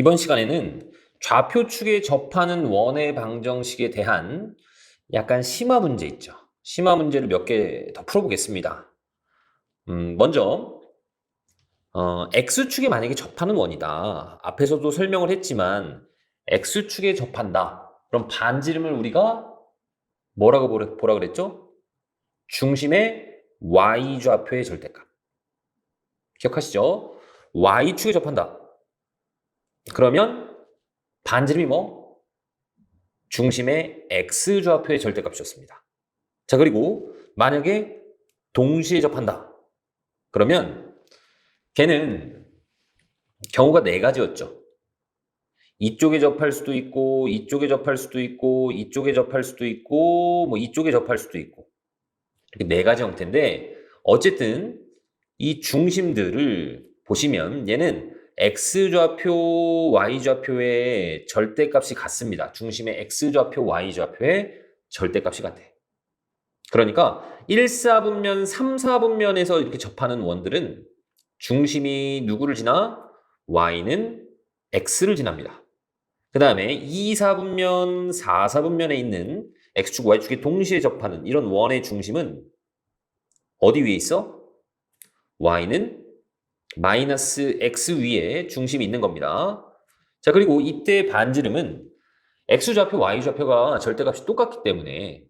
이번 시간에는 좌표 축에 접하는 원의 방정식에 대한 약간 심화 문제 있죠. 심화 문제를 몇 개 더 풀어보겠습니다. 음, 먼저 어, x축에 만약에 접하는 원이다. 앞에서도 설명을 했지만 x축에 접한다. 그럼 반지름을 우리가 뭐라고 보라, 보라 그랬죠? 중심의 y좌표의 절대값. 기억하시죠? y축에 접한다. 그러면 반지름이 뭐? 중심의 x좌표의 절대값이었습니다. 자, 그리고 만약에 동시에 접한다. 그러면 걔는 경우가 네 가지였죠. 이쪽에 접할 수도 있고, 이쪽에 접할 수도 있고, 이쪽에 접할 수도 있고, 뭐 이쪽에 접할 수도 있고. 이렇게 네 가지 형태인데, 어쨌든 이 중심들을 보시면 얘는 x좌표, y좌표의 절대값이 같습니다. 중심의 x좌표, y좌표의 절대값이 같아. 그러니까 1, 4분면, 3, 4분면에서 이렇게 접하는 원들은 중심이 누구를 지나? y는 x를 지납니다. 그 다음에 2, 4분면, 4, 4분면에 있는 x축, y축이 동시에 접하는 이런 원의 중심은 어디 위에 있어? y는 마이너스 x 위에 중심이 있는 겁니다. 자, 그리고 이때 반지름은 x좌표, y좌표가 절대값이 똑같기 때문에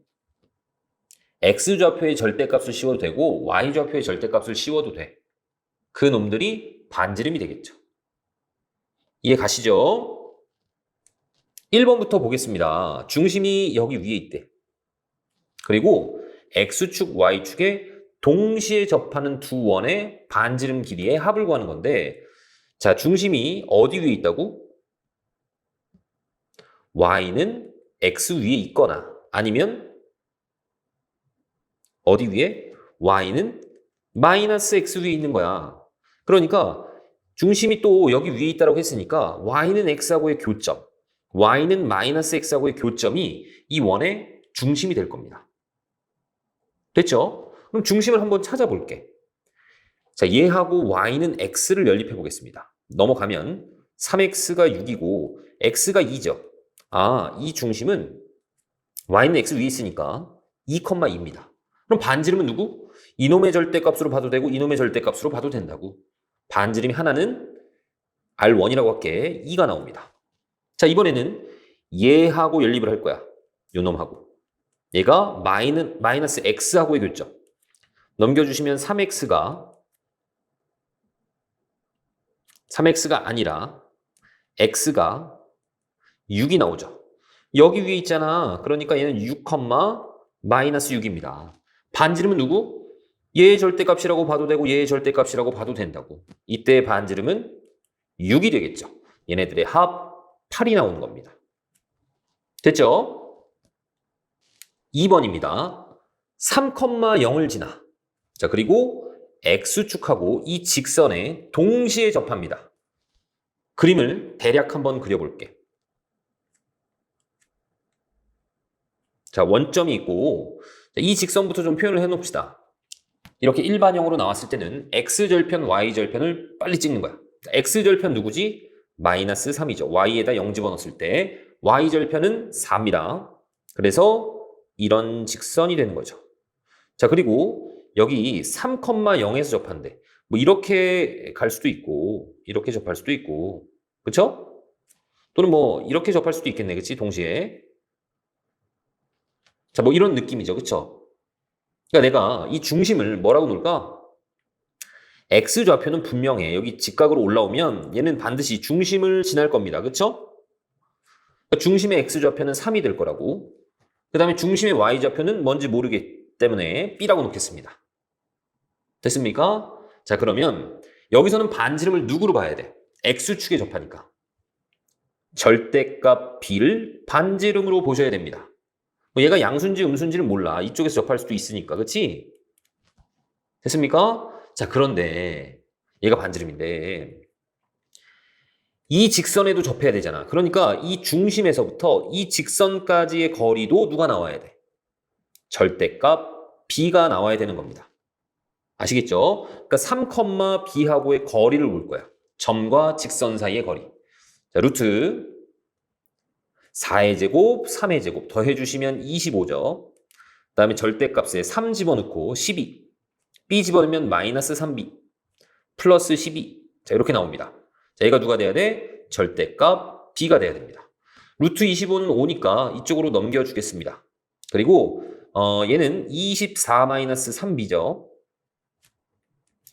x좌표의 절대값을 씌워도 되고 y좌표의 절대값을 씌워도 돼. 그 놈들이 반지름이 되겠죠. 이해 가시죠? 1번부터 보겠습니다. 중심이 여기 위에 있대. 그리고 x축, y축에 동시에 접하는 두 원의 반지름 길이의 합을 구하는 건데 자 중심이 어디 위에 있다고? y는 x 위에 있거나 아니면 어디 위에? y는 마이너스 x 위에 있는 거야. 그러니까 중심이 또 여기 위에 있다고 했으니까 y는 x하고의 교점, y는 마이너스 x하고의 교점이 이 원의 중심이 될 겁니다. 됐죠? 그럼 중심을 한번 찾아볼게. 자, 얘하고 y는 x를 연립해 보겠습니다. 넘어가면 3x가 6이고 x가 2죠. 아, 이 중심은 y는 x 위에 있으니까 2,2입니다. 그럼 반지름은 누구? 이놈의 절대값으로 봐도 되고 이놈의 절대값으로 봐도 된다고. 반지름이 하나는 R1이라고 할게 2가 나옵니다. 자, 이번에는 얘하고 연립을 할 거야. 요 놈하고. 얘가 마이는, 마이너스 x하고의 교점. 넘겨주시면 3x가 3x가 아니라 x가 6이 나오죠. 여기 위에 있잖아. 그러니까 얘는 6, 마이너스 6입니다. 반지름은 누구? 얘의 절대값이라고 봐도 되고 얘의 절대값이라고 봐도 된다고. 이때 반지름은 6이 되겠죠. 얘네들의 합 8이 나오는 겁니다. 됐죠? 2번입니다. 3,0을 지나. 자, 그리고 X축하고 이 직선에 동시에 접합니다. 그림을 대략 한번 그려볼게. 자, 원점이 있고, 이 직선부터 좀 표현을 해놓읍시다. 이렇게 일반형으로 나왔을 때는 X절편, Y절편을 빨리 찍는 거야. X절편 누구지? 마이너스 3이죠. Y에다 0 집어넣었을 때 Y절편은 4입니다. 그래서 이런 직선이 되는 거죠. 자, 그리고 여기 3,0에서 접한대. 뭐 이렇게 갈 수도 있고 이렇게 접할 수도 있고 그쵸? 또는 뭐 이렇게 접할 수도 있겠네. 그치? 동시에. 자, 뭐 이런 느낌이죠. 그쵸? 그러니까 내가 이 중심을 뭐라고 놓을까? x좌표는 분명해. 여기 직각으로 올라오면 얘는 반드시 중심을 지날 겁니다. 그쵸? 그러니까 중심의 x좌표는 3이 될 거라고. 그 다음에 중심의 y좌표는 뭔지 모르기 때문에 b라고 놓겠습니다. 됐습니까? 자, 그러면 여기서는 반지름을 누구로 봐야 돼? x축에 접하니까. 절대값 b를 반지름으로 보셔야 됩니다. 뭐 얘가 양순지, 음순지는 몰라. 이쪽에서 접할 수도 있으니까. 그치? 됐습니까? 자, 그런데 얘가 반지름인데 이 직선에도 접해야 되잖아. 그러니까 이 중심에서부터 이 직선까지의 거리도 누가 나와야 돼? 절대값 b가 나와야 되는 겁니다. 아시겠죠? 그러니까 3, b하고의 거리를 볼 거야. 점과 직선 사이의 거리. 자, 루트 4의 제곱, 3의 제곱 더해 주시면 25죠. 그 다음에 절대값에 3 집어넣고 12. b 집어넣으면 마이너스 3b 플러스 12. 자, 이렇게 나옵니다. 자, 얘가 누가 돼야 돼? 절대값 b가 돼야 됩니다. 루트 25는 5니까 이쪽으로 넘겨주겠습니다. 그리고 어, 얘는 24-3b죠.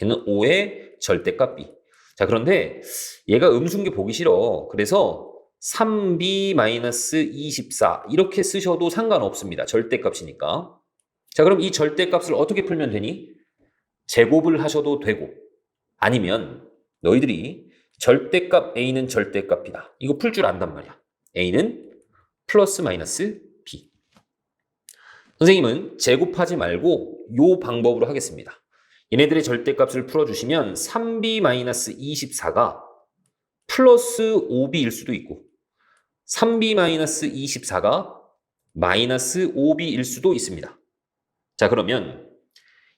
얘는 5의 절대값 b. 자, 그런데 얘가 게 보기 싫어. 그래서 3b-24 이렇게 쓰셔도 상관없습니다. 절대값이니까. 자, 그럼 이 절대값을 어떻게 풀면 되니? 제곱을 하셔도 되고 아니면 너희들이 절대값 a는 절대값 b다. 이거 풀 줄 안단 말이야. a는 플러스 마이너스 b. 선생님은 제곱하지 말고 요 방법으로 하겠습니다. 얘네들의 절대값을 풀어주시면 3b-24가 플러스 5b일 수도 있고 3b-24가 마이너스 5b일 수도 있습니다. 자 그러면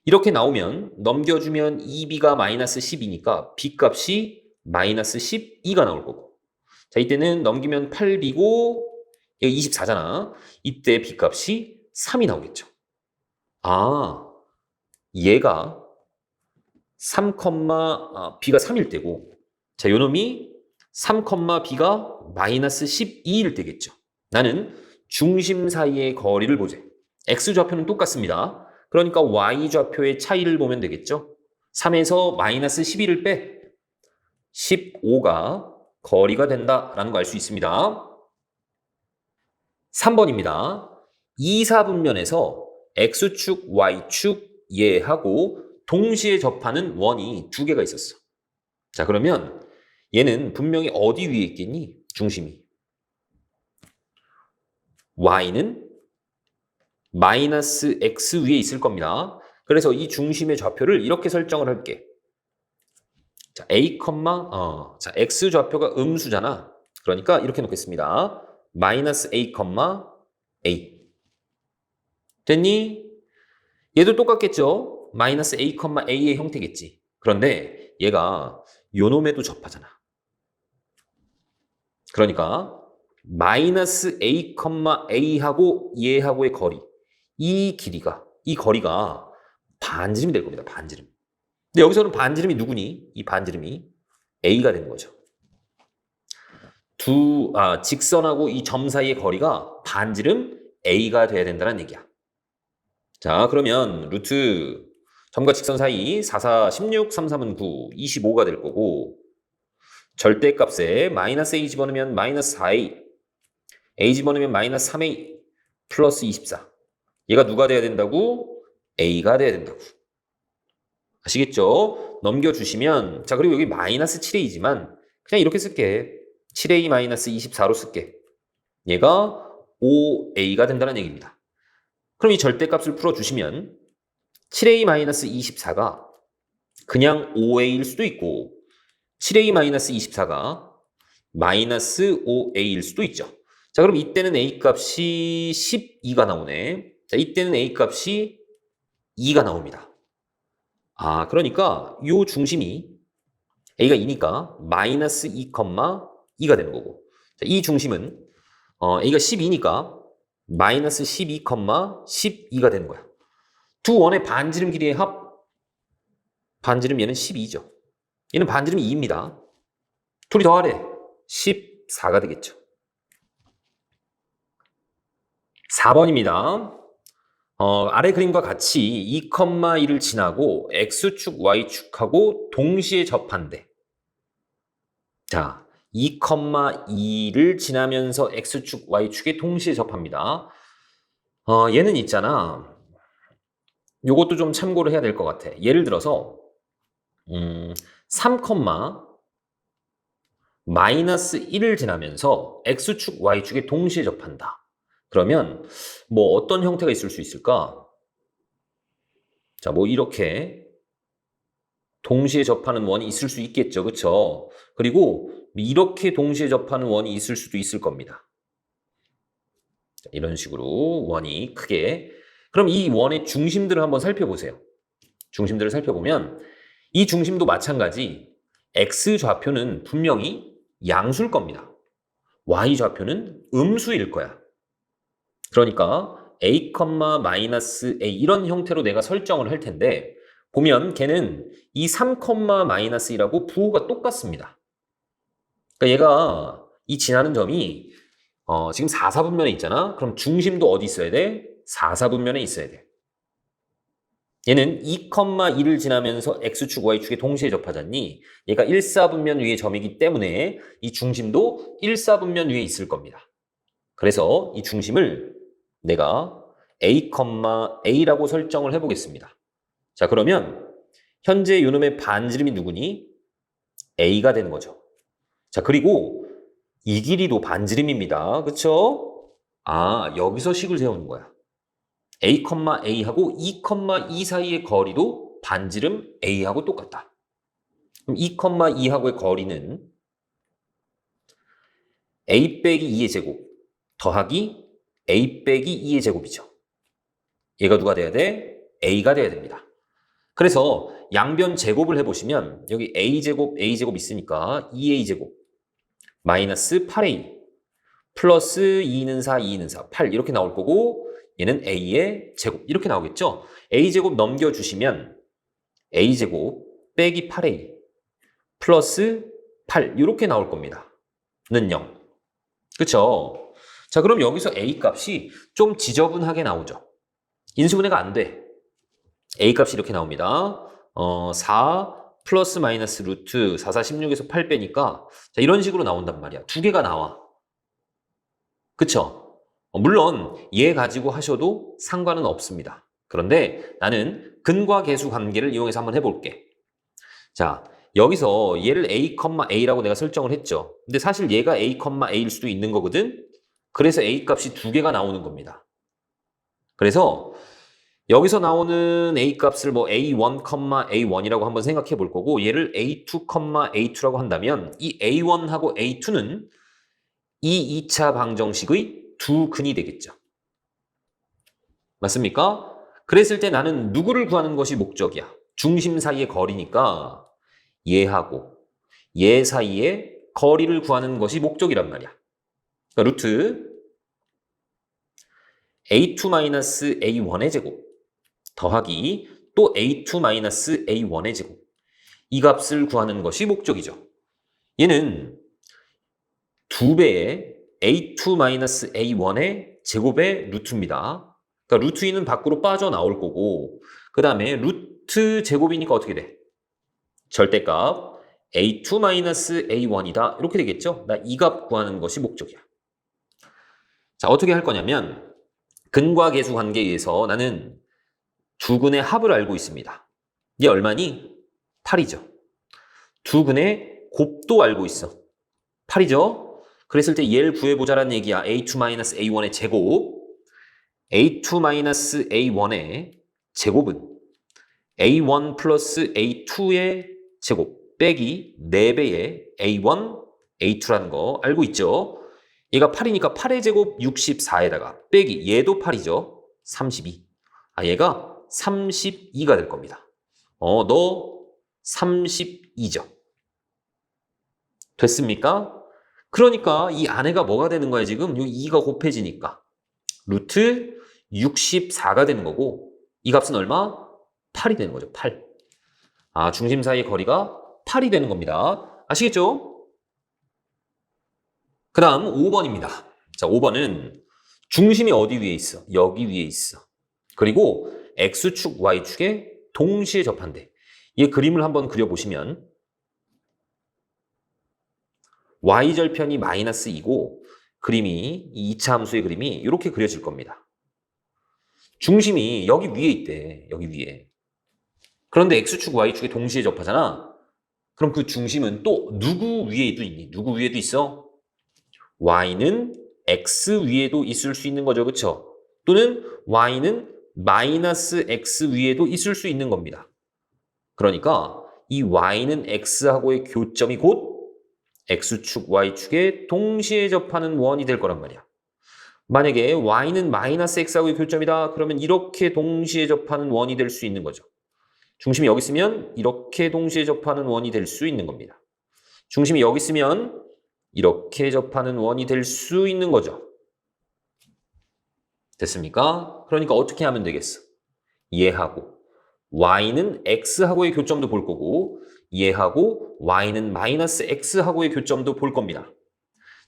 이렇게 나오면 넘겨주면 2b가 마이너스 10이니까 b 값이 마이너스 12가 나올 거고 자 이때는 넘기면 8b고 여기 24잖아. 이때 b 값이 3이 나오겠죠. 아 얘가 3, 아, b가 3일 때고 자 요놈이 3, b가 마이너스 12일 때겠죠. 나는 중심 사이의 거리를 보재. x좌표는 똑같습니다. 그러니까 y좌표의 차이를 보면 되겠죠. 3에서 마이너스 11을 빼 15가 거리가 된다라는 거 알 수 있습니다. 3번입니다. 2, 4분면에서 x축, y축 얘하고 동시에 접하는 원이 두 개가 있었어. 자, 그러면 얘는 분명히 어디 위에 있겠니? 중심이. y는 마이너스 x 위에 있을 겁니다. 그래서 이 중심의 좌표를 이렇게 설정을 할게. 자, a, 어, 자, x 좌표가 음수잖아. 그러니까 이렇게 놓겠습니다. 마이너스 a, a. 됐니? 얘도 똑같겠죠? 마이너스 a, a의 형태겠지. 그런데 얘가 요놈에도 접하잖아. 그러니까 마이너스 a, a하고 얘하고의 거리. 이 길이가, 이 거리가 반지름이 될 겁니다. 반지름. 근데 여기서는 반지름이 누구니? 이 반지름이 a가 되는 거죠. 두, 아, 직선하고 이 점 사이의 거리가 반지름 a가 돼야 된다는 얘기야. 자, 그러면 루트 점과 직선 사이 4, 4, 16, 3, 3은 9, 25가 될 거고 절대값에 마이너스 a 집어넣으면 마이너스 4a a 집어넣으면 마이너스 3a 플러스 24 얘가 누가 돼야 된다고? a가 돼야 된다고. 아시겠죠? 넘겨주시면 자 그리고 여기 마이너스 7a지만 그냥 이렇게 쓸게. 7a 마이너스 24로 쓸게. 얘가 5a가 된다는 얘기입니다. 그럼 이 절대값을 풀어주시면 7a 마이너스 24가 그냥 5a일 수도 있고 7a 마이너스 24가 마이너스 5a일 수도 있죠. 자, 그럼 이때는 a 값이 12가 나오네. 자, 이때는 a 값이 2가 나옵니다. 아, 그러니까 요 중심이 a가 2니까 마이너스 2,2가 되는 거고. 자, 이 중심은 어, a가 12니까 마이너스 12, 12가 되는 거야. 두 원의 반지름 길이의 합 반지름 얘는 12죠. 얘는 반지름이 2입니다. 둘이 더하래. 14가 되겠죠. 4번입니다. 어, 아래 그림과 같이 2,1을 지나고 x축, y축하고 동시에 접한대. 자, 2,2를 지나면서 x축, y축에 동시에 접합니다. 어, 얘는 있잖아. 요것도 좀 참고를 해야 될 것 같아. 예를 들어서 음, 3, 마이너스 1을 지나면서 x축, y축에 동시에 접한다. 그러면 뭐 어떤 형태가 있을 수 있을까? 자, 뭐 이렇게 동시에 접하는 원이 있을 수 있겠죠. 그쵸? 그리고 이렇게 동시에 접하는 원이 있을 수도 있을 겁니다. 자, 이런 식으로 원이 크게 그럼 이 원의 중심들을 한번 살펴보세요. 중심들을 살펴보면 이 중심도 마찬가지 x 좌표는 분명히 양수일 겁니다. y 좌표는 음수일 거야. 그러니까 a, 마이너스 a 이런 형태로 내가 설정을 할 텐데 보면 걔는 이 3, 마이너스 1하고 부호가 똑같습니다. 그러니까 얘가 이 지나는 점이 어, 지금 4, 4분면에 있잖아. 그럼 중심도 어디 있어야 돼? 4, 4분면에 있어야 돼. 얘는 2,1을 지나면서 x축, y축에 동시에 접하잖니. 얘가 1, 4분면 위의 점이기 때문에 이 중심도 1, 4분면 위에 있을 겁니다. 그래서 이 중심을 내가 a, a라고 설정을 해보겠습니다. 자, 그러면 현재 요놈의 반지름이 누구니? a가 되는 거죠. 자, 그리고 이 길이도 반지름입니다. 그쵸? 아, 여기서 식을 세우는 거야. A, a하고 2, 2 사이의 거리도 반지름 a하고 똑같다. 그럼 2, 2하고의 거리는 a 빼기 2의 제곱 더하기 a 빼기 2의 제곱이죠. 얘가 누가 돼야 돼? a가 돼야 됩니다. 그래서 양변 제곱을 해보시면 여기 a제곱, a제곱 있으니까 2a제곱 마이너스 8a 플러스 2는 4, 2는 4, 8 이렇게 나올 거고 얘는 a의 제곱 이렇게 나오겠죠? a제곱 넘겨주시면 a제곱 빼기 8a 플러스 8 이렇게 나올 겁니다. 는 0. 그쵸? 자 그럼 여기서 a 값이 좀 지저분하게 나오죠. 인수분해가 안 돼. a 값이 이렇게 나옵니다. 어, 4 플러스 마이너스 루트 4, 4, 16에서 8 빼니까 자, 이런 식으로 나온단 말이야. 두 개가 나와. 그쵸? 어, 물론 얘 가지고 하셔도 상관은 없습니다. 그런데 나는 근과 계수 관계를 이용해서 한번 해볼게. 자, 여기서 얘를 a, a라고 내가 설정을 했죠. 근데 사실 얘가 a, a일 수도 있는 거거든. 그래서 a 값이 두 개가 나오는 겁니다. 그래서 여기서 나오는 a 값을 뭐 a1, a1이라고 한번 생각해 볼 거고 얘를 a2, a2라고 한다면 이 a1하고 a2는 이 2차 방정식의 두 근이 되겠죠. 맞습니까? 그랬을 때 나는 누구를 구하는 것이 목적이야. 중심 사이의 거리니까 얘하고 얘 사이의 거리를 구하는 것이 목적이란 말이야. 그러니까 루트 a2-a1의 제곱 더하기 또 a2-a1의 제곱 이 값을 구하는 것이 목적이죠. 얘는 두 배의 a2-a1의 제곱의 루트입니다. 그러니까 루트 2는 밖으로 빠져나올 거고 그 다음에 루트 제곱이니까 어떻게 돼? 절대값 a2-a1이다 이렇게 되겠죠? 나 이 값 구하는 것이 목적이야. 자 어떻게 할 거냐면 근과 계수 관계에 의해서 나는 두 근의 합을 알고 있습니다. 이게 얼마니? 8이죠. 두 근의 곱도 알고 있어. 8이죠? 그랬을 때 얘를 구해보자라는 얘기야. a2-a1의 제곱. a2-a1의 제곱은 a1 플러스 a2의 제곱 빼기 4배의 a1, a2라는 거 알고 있죠? 얘가 8이니까 8의 제곱 64에다가 빼기 얘도 8이죠? 32. 아 얘가 32가 될 겁니다. 어, 너 32죠. 됐습니까? 그러니까 이 안에가 뭐가 되는 거야, 지금? 이 2가 곱해지니까. 루트 64가 되는 거고, 이 값은 얼마? 8이 되는 거죠, 8. 아, 중심 사이의 거리가 8이 되는 겁니다. 아시겠죠? 그 다음 5번입니다. 자, 5번은 중심이 어디 위에 있어? 여기 위에 있어. 그리고 X축, Y축에 동시에 접한대. 이 그림을 한번 그려보시면 Y절편이 마이너스 2고 그림이 이 2차 함수의 그림이 이렇게 그려질 겁니다. 중심이 여기 위에 있대. 여기 위에. 그런데 X축, Y축에 동시에 접하잖아. 그럼 그 중심은 또 누구 위에도 있니? 누구 위에도 있어? Y는 X 위에도 있을 수 있는 거죠. 그쵸? 또는 Y는 마이너스 x 위에도 있을 수 있는 겁니다. 그러니까 이 y는 x하고의 교점이 곧 x축, y축에 동시에 접하는 원이 될 거란 말이야. 만약에 y는 마이너스 x하고의 교점이다. 그러면 이렇게 동시에 접하는 원이 될 수 있는 거죠. 중심이 여기 있으면 이렇게 동시에 접하는 원이 될 수 있는 겁니다. 중심이 여기 있으면 이렇게 접하는 원이 될 수 있는 거죠. 됐습니까? 그러니까 어떻게 하면 되겠어? 얘하고 y는 x하고의 교점도 볼 거고 얘하고 y는 마이너스 x하고의 교점도 볼 겁니다.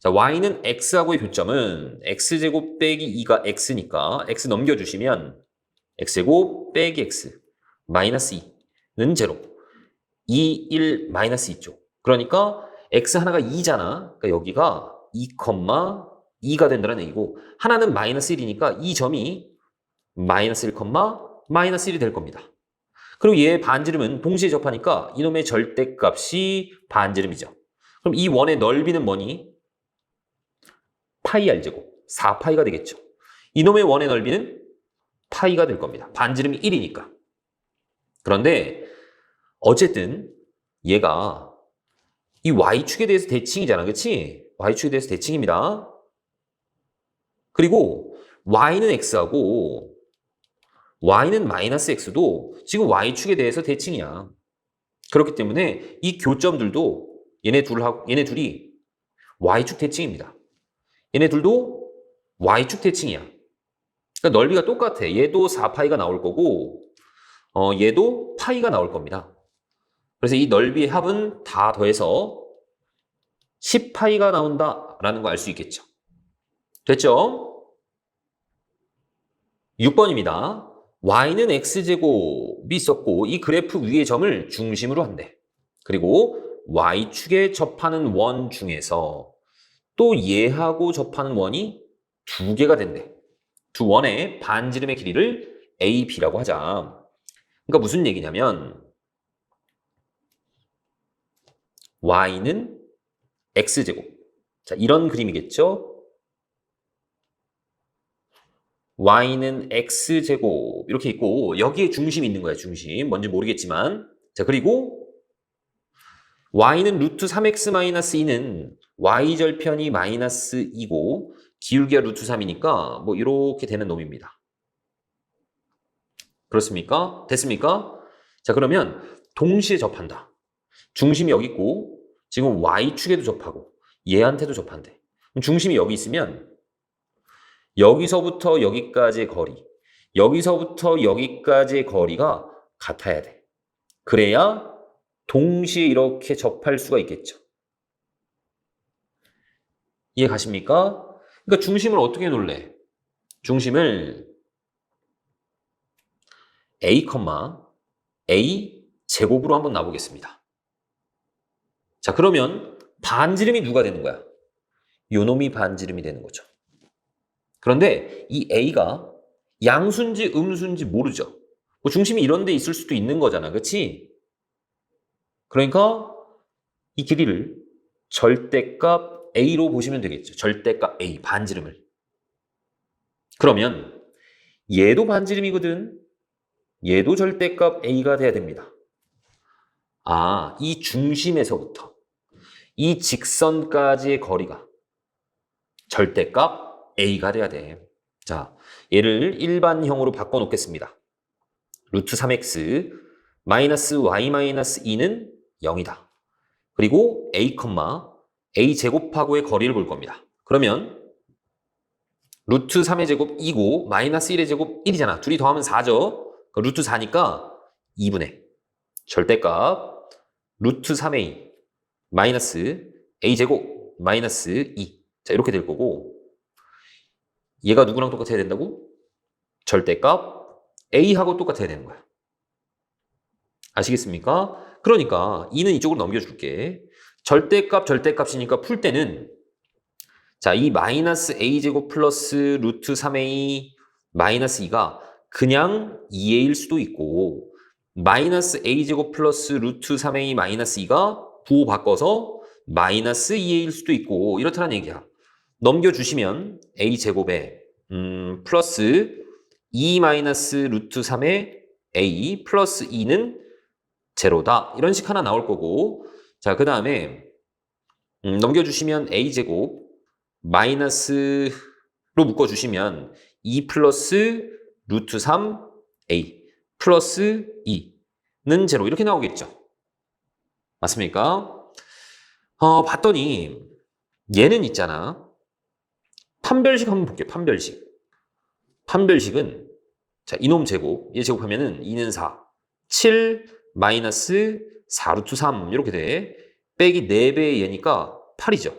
자, y는 x하고의 교점은 x제곱 빼기 2가 x니까 x 넘겨주시면 x제곱 빼기 x 마이너스 2는 제로 2, 1, 마이너스 2죠. 그러니까 x 하나가 2잖아. 그러니까 여기가 2, 2가 된다는 얘기고 하나는 마이너스 1이니까 이 점이 마이너스 1, 마이너스 1이 될 겁니다. 그리고 얘의 반지름은 동시에 접하니까 이놈의 절대값이 반지름이죠. 그럼 이 원의 넓이는 뭐니? 파이 r제곱 4파이가 되겠죠. 이놈의 원의 넓이는 파이가 될 겁니다. 반지름이 1이니까. 그런데 어쨌든 얘가 이 y축에 대해서 대칭이잖아. 그치? y축에 대해서 대칭입니다. 그리고 y는 x하고 y는 마이너스 x도 지금 y축에 대해서 대칭이야. 그렇기 때문에 이 교점들도 얘네 둘하고 얘네 둘이 y축 대칭입니다. 얘네 둘도 y축 대칭이야. 그러니까 넓이가 똑같아. 얘도 4파이가 나올 거고 어, 얘도 파이가 나올 겁니다. 그래서 이 넓이의 합은 다 더해서 10파이가 나온다라는 거 알 수 있겠죠. 됐죠? 6번입니다. Y는 x제곱이 있었고 이 그래프 위의 점을 중심으로 한대. 그리고 y축에 접하는 원 중에서 또 얘하고 접하는 원이 두 개가 된대. 두 원의 반지름의 길이를 AB라고 하자. 그러니까 무슨 얘기냐면 y는 x제곱. 자, 이런 그림이겠죠? Y는 x제곱 이렇게 있고 여기에 중심이 있는 거야 중심. 뭔지 모르겠지만. 자 그리고 y는 루트 3x-2는 y절편이 마이너스 2고 기울기가 루트 3이니까 뭐 이렇게 되는 놈입니다. 그렇습니까? 됐습니까? 자 그러면 동시에 접한다. 중심이 여기 있고 지금 y축에도 접하고 얘한테도 접한대. 중심이 여기 있으면 여기서부터 여기까지의 거리, 여기서부터 여기까지의 거리가 같아야 돼. 그래야 동시에 이렇게 접할 수가 있겠죠. 이해 가십니까? 그러니까 중심을 어떻게 놓을래? 중심을 a, a 제곱으로 한번 놔보겠습니다. 자, 그러면 반지름이 누가 되는 거야? 요놈이 반지름이 되는 거죠. 그런데 이 A가 양수인지 음수인지 모르죠. 뭐 중심이 이런 데 있을 수도 있는 거잖아. 그치? 그러니까 이 길이를 절대값 A로 보시면 되겠죠. 절대값 A, 반지름을. 그러면 얘도 반지름이거든. 얘도 절대값 A가 돼야 됩니다. 아, 이 중심에서부터 이 직선까지의 거리가 절대값 a가 돼야 돼. 자, 얘를 일반형으로 바꿔 놓겠습니다. 루트 3x 마이너스 y 마이너스 2는 0이다. 그리고 a, a 제곱하고의 거리를 볼 겁니다. 그러면 루트 3의 제곱 2고 마이너스 1의 제곱 1이잖아. 둘이 더하면 4죠. 그 루트 4니까 2분의 절대값 루트 3a 마이너스 a 제곱 마이너스 2. 자, 이렇게 될 거고 얘가 누구랑 똑같아야 된다고? 절대값 A하고 똑같아야 되는 거야. 아시겠습니까? 그러니까 2는 이쪽으로 넘겨줄게. 절대값 절대값이니까 풀 때는 자, 이 마이너스 a제곱 플러스 루트 3a 마이너스 2가 그냥 2a일 수도 있고 마이너스 a제곱 플러스 루트 3a 마이너스 2가 부호 바꿔서 마이너스 2a일 수도 있고 이렇다는 얘기야. 넘겨주시면 a제곱에 음, 플러스 2 마이너스 루트 3의 a 플러스 2는 제로다. 이런 식 하나 나올 거고 자, 그 다음에 음, 넘겨주시면 a제곱 마이너스로 묶어주시면 2 플러스 루트 3a 플러스 2는 제로 이렇게 나오겠죠. 맞습니까? 어, 봤더니 얘는 있잖아. 판별식 한번 볼게요. 판별식. 판별식은 자, 이놈 제곱. 얘 제곱하면은 2는 4. 7 마이너스 4 루트 3 이렇게 돼. 빼기 4배의 얘니까 8이죠.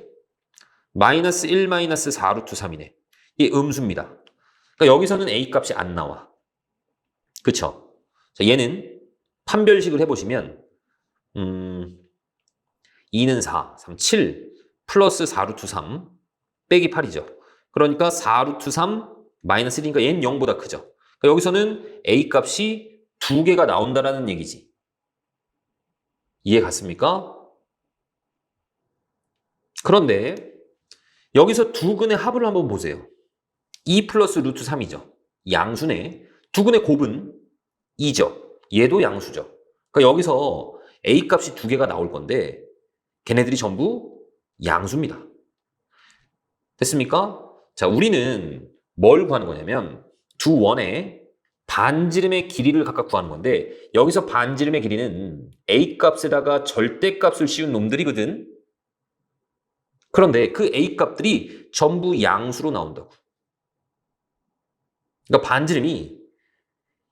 마이너스 1 마이너스 4 루트 3이네. 이게 음수입니다. 그러니까 여기서는 a 값이 안 나와. 그쵸? 자, 얘는 판별식을 해보시면 음, 2는 4, 3, 7 플러스 4루트 3 빼기 8이죠. 그러니까 4루트 3 마이너스 1이니까 얘는 0보다 크죠. 그러니까 여기서는 a 값이 두 개가 나온다라는 얘기지. 이해 갔습니까? 그런데 여기서 두 근의 합을 한번 보세요. 2 플러스 루트 3이죠. 양수네. 두 근의 곱은 2죠. 얘도 양수죠. 그러니까 여기서 a 값이 두 개가 나올 건데 걔네들이 전부 양수입니다. 됐습니까? 자, 우리는 뭘 구하는 거냐면 두 원의 반지름의 길이를 각각 구하는 건데 여기서 반지름의 길이는 a 값에다가 절대값을 씌운 놈들이거든. 그런데 그 a 값들이 전부 양수로 나온다고. 그러니까 반지름이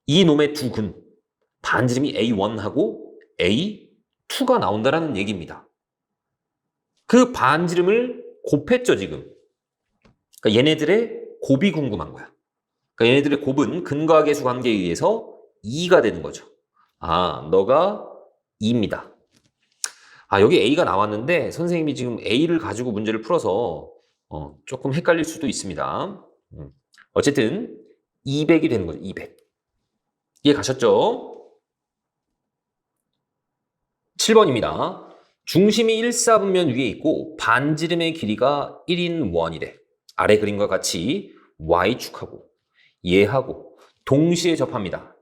이 놈의 두 근, 반지름이 a1하고 a2가 나온다라는 얘기입니다. 그 반지름을 곱했죠, 지금. 그러니까 얘네들의 곱이 궁금한 거야. 그러니까 얘네들의 곱은 근과 계수 관계에 의해서 2가 되는 거죠. 아, 너가 2입니다. 아, 여기 A가 나왔는데 선생님이 지금 A를 가지고 문제를 풀어서 어, 조금 헷갈릴 수도 있습니다. 음. 어쨌든 200이 되는 거죠. 200. 이해 가셨죠? 7번입니다. 중심이 1, 4분면 위에 있고 반지름의 길이가 1인 원이래. 아래 그림과 같이 y축하고 얘하고 동시에 접합니다.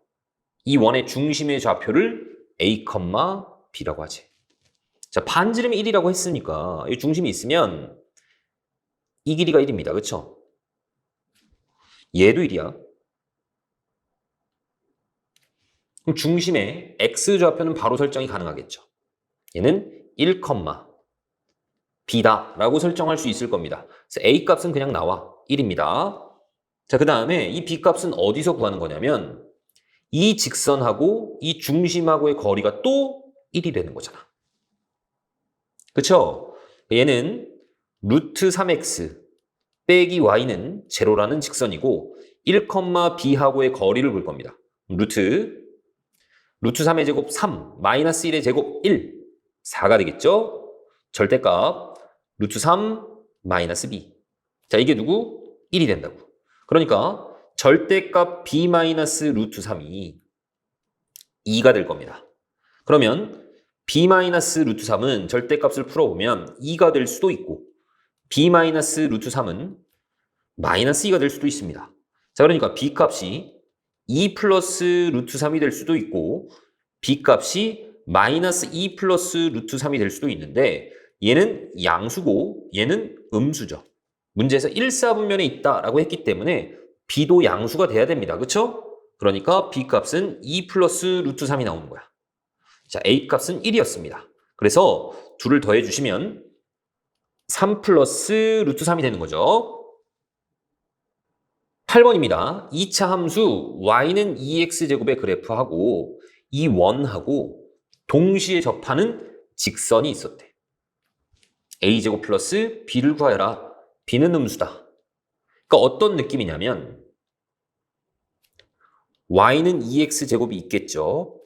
이 원의 중심의 좌표를 a, b라고 하지. 자, 반지름이 1이라고 했으니까 이 중심이 있으면 이 길이가 1입니다. 그렇죠? 얘도 1이야. 그럼 중심의 x 좌표는 바로 설정이 가능하겠죠. 얘는 1, b다 라고 설정할 수 있을 겁니다. 그래서 a 값은 그냥 나와 1입니다. 자, 그 다음에 이 b 값은 어디서 구하는 거냐면 이 직선하고 이 중심하고의 거리가 또 1이 되는 거잖아. 그쵸? 얘는 루트 3x 빼기 y는 제로라는 직선이고 1, b하고의 거리를 볼 겁니다. 루트 루트 3의 제곱 3 마이너스 1의 제곱 1 4가 되겠죠? 절대값 루트 3 마이너스 b. 자, 이게 누구? 1이 된다고. 그러니까 절대값 b 마이너스 루트 3이 2가 될 겁니다. 그러면 b 마이너스 루트 3은 절대값을 풀어보면 2가 될 수도 있고 b 마이너스 루트 3은 마이너스 2가 될 수도 있습니다. 자, 그러니까 b 값이 2 플러스 루트 3이 될 수도 있고 b 값이 마이너스 2 플러스 루트 3이 될 수도 있는데 얘는 양수고 얘는 음수죠. 문제에서 1, 4분면에 있다라고 했기 때문에 b도 양수가 돼야 됩니다. 그렇죠? 그러니까 b 값은 2 플러스 루트 3이 나오는 거야. 자, a 값은 1이었습니다. 그래서 둘을 더해 주시면 3 플러스 루트 3이 되는 거죠. 8번입니다. 2차 함수 y는 2x제곱의 그래프하고 이 원하고 동시에 접하는 직선이 있었대. A제곱 플러스 b를 구하여라. b는 음수다. 그러니까 어떤 느낌이냐면 y는 2x제곱이 있겠죠.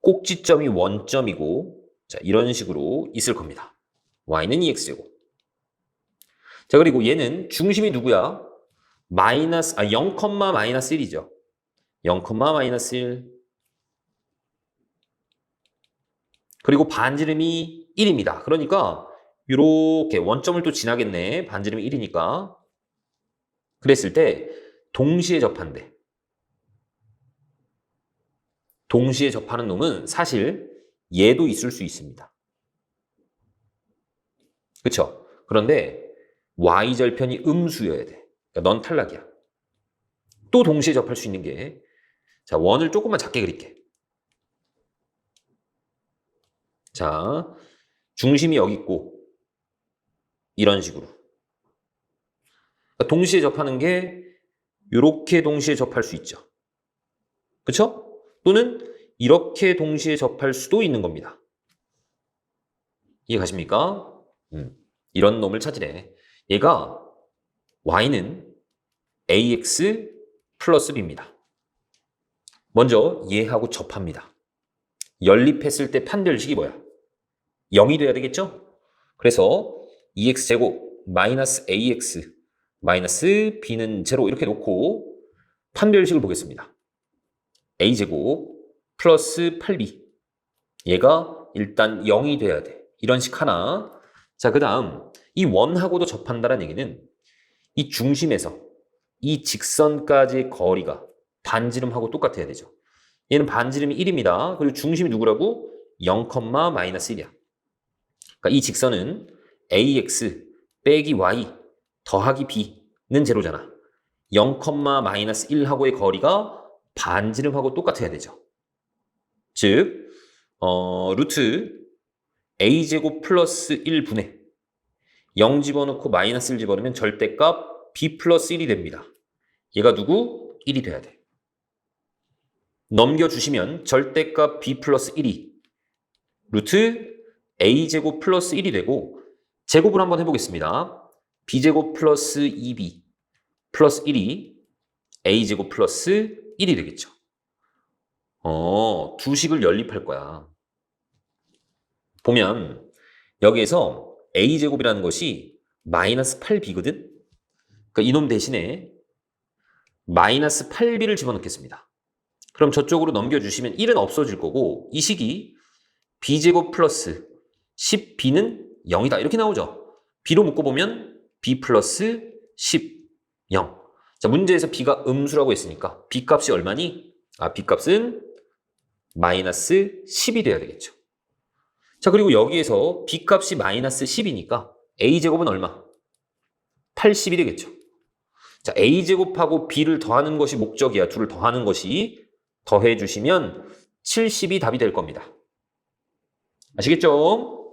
꼭지점이 원점이고 자 이런 식으로 있을 겁니다. y는 2x제곱. 자 그리고 얘는 중심이 누구야? 마이너스 아 0, 마이너스 1이죠. 0, 마이너스 1 그리고 반지름이 1입니다. 그러니까 이렇게 원점을 또 지나겠네. 반지름이 1이니까. 그랬을 때 동시에 접한대. 동시에 접하는 놈은 사실 얘도 있을 수 있습니다. 그쵸? 그런데 y절편이 음수여야 돼. 그러니까 넌 탈락이야. 또 동시에 접할 수 있는 게 자, 원을 조금만 작게 그릴게. 자, 중심이 여기 있고 이런 식으로. 그러니까 동시에 접하는 게 이렇게 동시에 접할 수 있죠. 그렇죠? 또는 이렇게 동시에 접할 수도 있는 겁니다. 이해 가십니까? 음, 이런 놈을 찾으래. 얘가 y는 ax 플러스 b입니다. 먼저 얘하고 접합니다. 연립했을 때 판별식이 뭐야? 0이 돼야 되겠죠? 그래서 2x제곱 마이너스 ax 마이너스 b는 제로 이렇게 놓고 판별식을 보겠습니다. a제곱 플러스 8b 얘가 일단 0이 돼야 돼. 이런 식 하나. 자, 그 다음 이 원하고도 접한다는 얘기는 이 중심에서 이 직선까지의 거리가 반지름하고 똑같아야 되죠. 얘는 반지름이 1입니다. 그리고 중심이 누구라고? 0, 마이너스 1이야. 그러니까 이 직선은 ax 빼기 y 더하기 b는 제로잖아. 0, 마이너스 1하고의 거리가 반지름하고 똑같아야 되죠. 즉, 어, 루트 a제곱 플러스 1분의 0 집어넣고 마이너스 1 집어넣으면 절대값 b 플러스 1이 됩니다. 얘가 누구? 1이 돼야 돼. 넘겨주시면 절대값 b 플러스 1이 루트 a제곱 플러스 1이 되고 제곱을 한번 해보겠습니다. b제곱 플러스 2b 플러스 1이 a제곱 플러스 1이 되겠죠. 어, 두 식을 연립할 거야. 보면 여기에서 a제곱이라는 것이 마이너스 8b거든? 그러니까 이놈 대신에 마이너스 8b를 집어넣겠습니다. 그럼 저쪽으로 넘겨주시면 1은 없어질 거고 이 식이 b제곱 플러스 10b는 0이다 이렇게 나오죠. b로 묶어보면 b 플러스 10, 0. 자 문제에서 b가 음수라고 했으니까 b 값이 얼마니? 아 b 값은 마이너스 10이 돼야 되겠죠. 자 그리고 여기에서 b 값이 마이너스 10이니까 a제곱은 얼마? 80이 되겠죠. 자 a제곱하고 b를 더하는 것이 목적이야. 둘을 더하는 것이 더해 주시면 70이 답이 될 겁니다. 아시겠죠?